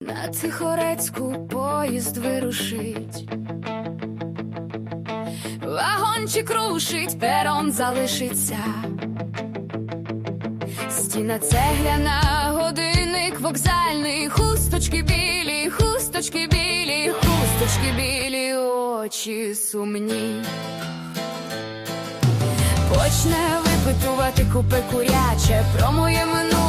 На Тихорецьку поїзд вирушить. Вагончик рушить, перон залишиться. Стіна цегляна, годинник вокзальний, хусточки білі, хусточки білі, хусточки білі, очі сумні. Почне випитувати купе куряче про моє минуле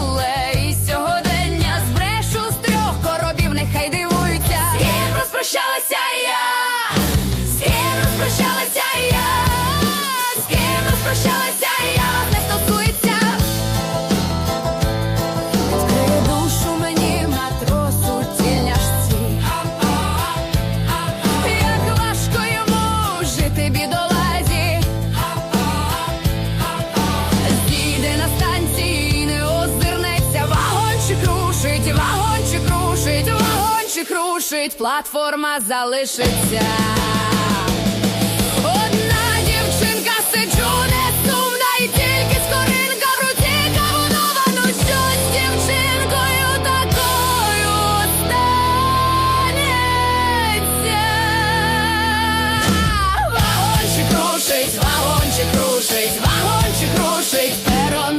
бідолазі. Зійде на станції, не озирнеться, вагончик рушить, вагончик рушить, вагончик рушить, платформа залишиться.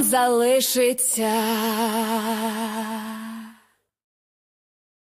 Залишиться.